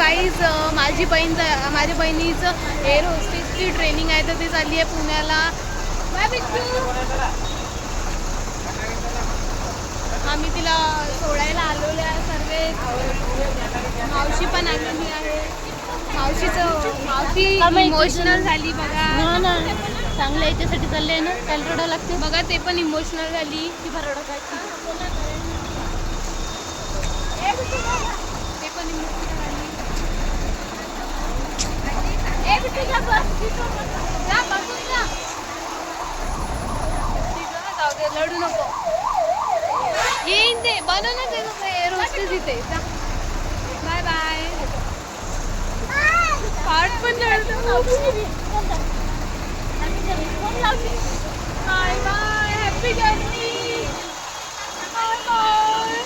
Guys माझी बहीण माझ्या बहिणीचं एअर होस्टेसची ट्रेनिंग आहे तर ती चालली आहे पुण्याला. आम्ही तिला सोडायला आलेलो आहे सर्व. मावशी पण आलेली आहे. मावशीचं मावशी इमोशनल झाली बघा. हा ना. चांगलं याच्यासाठी चालले ना? त्याला रडा लागते. बघा ते पण इमोशनल झाली. ती रडा काय ते पण इमोशनल झाली जा, बसून जा. जाऊ दे, लढू नको येईन ते बनव ना ते रोज तिथे बाय बाय पाठ पण लढतो bye bye happy journey bye bye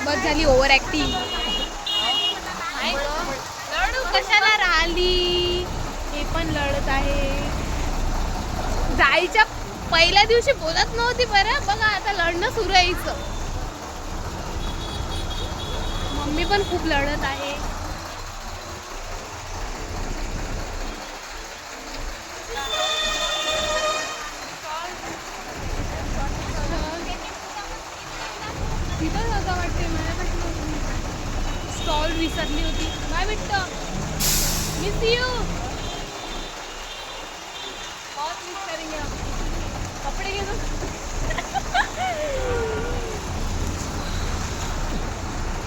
बस झाली ओव्हर ऍक्टिंग कशाला राहिली? हे पण लढत आहे. जायच्या पहिल्या दिवशी बोलत नव्हती बरं. बघा आता लढणं सुरू आहे मम्मी पण खूप लढत आहे. तिथं जाता वाटते माझ्यापाशी स्टॉल विसरली होती. काय भेटतं? मिस यू बहुत मिस करेंगे हम कपडे घेतो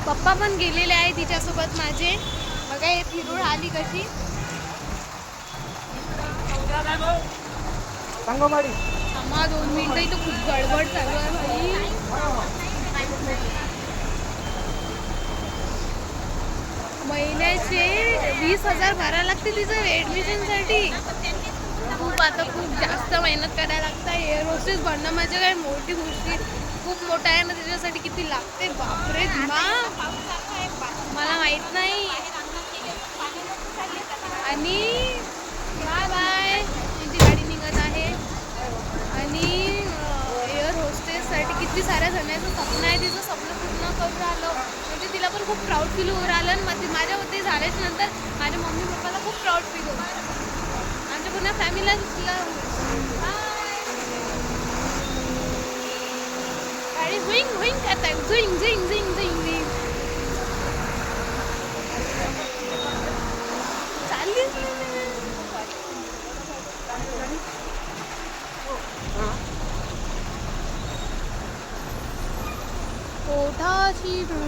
पप्पा पण गेलेले आहे तिच्यासोबत माझे. बघा हे फिरून आली कशी. थांबा दोन मिनिटं इथं खूप गडबड चालू आहे भाई महिन्याचे वीस हजार भरायला लागते तिचं ॲडमिशनसाठी खूप आता खूप जास्त मेहनत करायला लागतं एअर होस्टेस भरणं म्हणजे काय मोठी गोष्टी खूप मोठं आहे ना त्याच्यासाठी किती लागते? बापरे मा. मला माहीत नाही. आणि बाय बाय. त्यांची गाडी निघत आहे. आणि एअर होस्टेससाठी किती साऱ्या जणांचं स्वप्न आहे. तिचं स्वप्न पूर्ण करून राहिलं म्हणजे तिला पण खूप प्राऊड फील होऊन राहिलं आणि मध्ये माझ्यामध्ये झाल्याच्यानंतर माझ्या मम्मी पप्पाला खूप प्राऊड फील होतं आमच्या पूर्ण फॅमिलीला तिला गाडी हुईंग हुईंग करत आहे झुईंग झुईंग झुईंग झुईंग झुईंग चालली पोटाची